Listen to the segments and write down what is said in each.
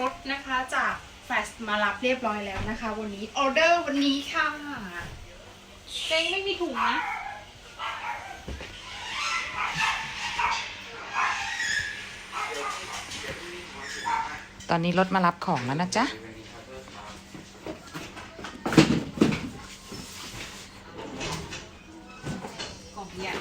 รถนะคะจากแฟชมารับเรียบร้อยแล้วนะคะ วันนี้ออเดอร์วันนี้ค่ะเจงไม่มีถุงนะตอนนี้รถมารับของแล้วนะจ๊ะ กล่องใหญ่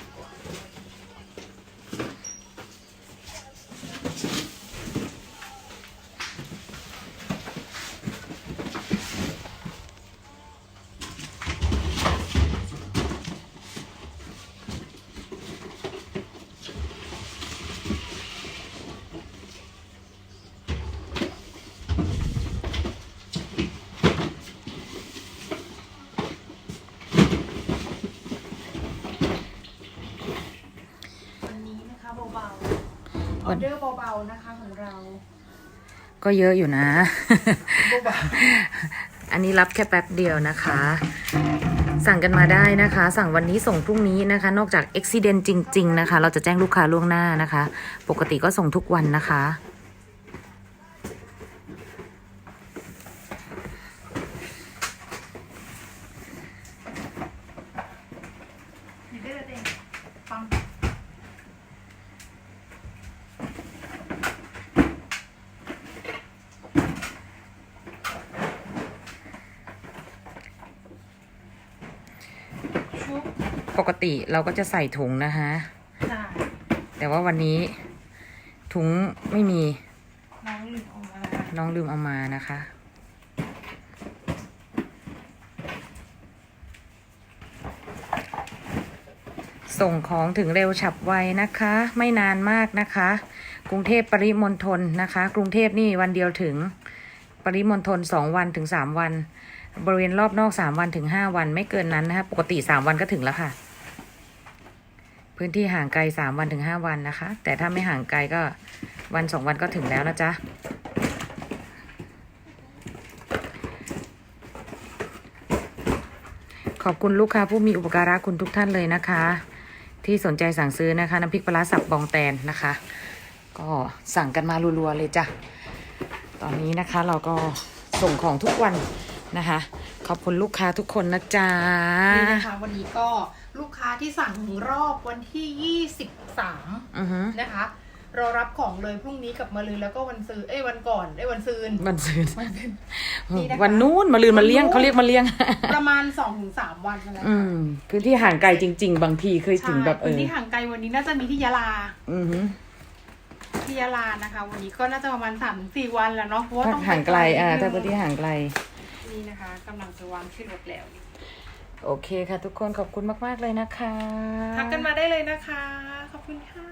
วันนี้นะคะเบาๆออเดอร์เบาๆนะคะของเรา ก็เยอะอยู่นะเบาอันนี้รับแค่แป๊บเดียวนะคะ สั่งกันมาได้นะคะ สั่งวันนี้ส่งพรุ่งนี้นะคะ นอกจากอุบิเหตุจริง ๆ นะคะ เราจะแจ้งลูกค้าล่วงหน้านะคะ ปกติก็ส่งทุกวันนะคะๆนี่ได้เลยเองฟัง ชุบ ปกติเราก็จะใส่ถุงนะคะ ใช่แต่ว่าวันนี้ถุงไม่มีน้องลืมเอามาน้องลืมเอามานะคะ ส่งของถึงเร็วฉับไวนะคะ ไม่นานมากนะคะ กรุงเทพปริมณฑลนะคะ กรุงเทพนี่วันเดียวถึง ปริมณฑลสองวันถึงสามวัน บริเวณรอบนอกสามวันถึงห้าวันไม่เกินนั้นนะคะปกติสามวันก็ถึงแล้วค่ะ พื้นที่ห่างไกลสามวันถึงห้าวันนะคะ แต่ถ้าไม่ห่างไกลก็วันสองวันก็ถึงแล้วนะจ๊ะขอบคุณลูกค้าผู้มีอุปการะคุณทุกท่านเลยนะคะ ที่สนใจสั่งซื้อนะคะน้ำพริกปลาสับบองแตนนะคะ ก็สั่งกันมารัวๆเลยจ้ะ ตอนนี้นะคะเราก็ส่งของทุกวันนะคะ ขอบคุณลูกค้าทุกคนนะจ๊ะนี่นะคะวันนี้ก็ลูกค้าที่สั่งรอบวันที่ 23อือฮึนะคะรอรับของเลยพรุ่งนี้กับมาลืนแล้วก็วันซืนเอ้ยวันก่อนเอ้ยวันซืนวันซืนวันซืนนี่นะคะวันนู้นมาลืนมาเลี้ยงวันนู้นเขาเรียกมาเลี้ยง ประมาณ2-3วันนั่นแหละอืมพื้นที่ห่างไกลจริง ๆ บางทีเคยถึงแบบเอใช่อที่ห่างไกลวันนี้น่าจะมีที่ยะลา อือฮึที่ยะลานะคะ วันนี้ก็น่าจะประมาณ3าถึงสวันแล้วเนาะเพราะว่าถ้าต้องห่างไกลอ่านิถ้าดนึพื้นที่ห่างไกล นี่นะคะกำลังจะวางที่รถแล้ว โอเคค่ะทุกคนขอบคุณมาก ๆ เลยนะคะ ทักกันมาได้เลยนะคะ ขอบคุณค่ะ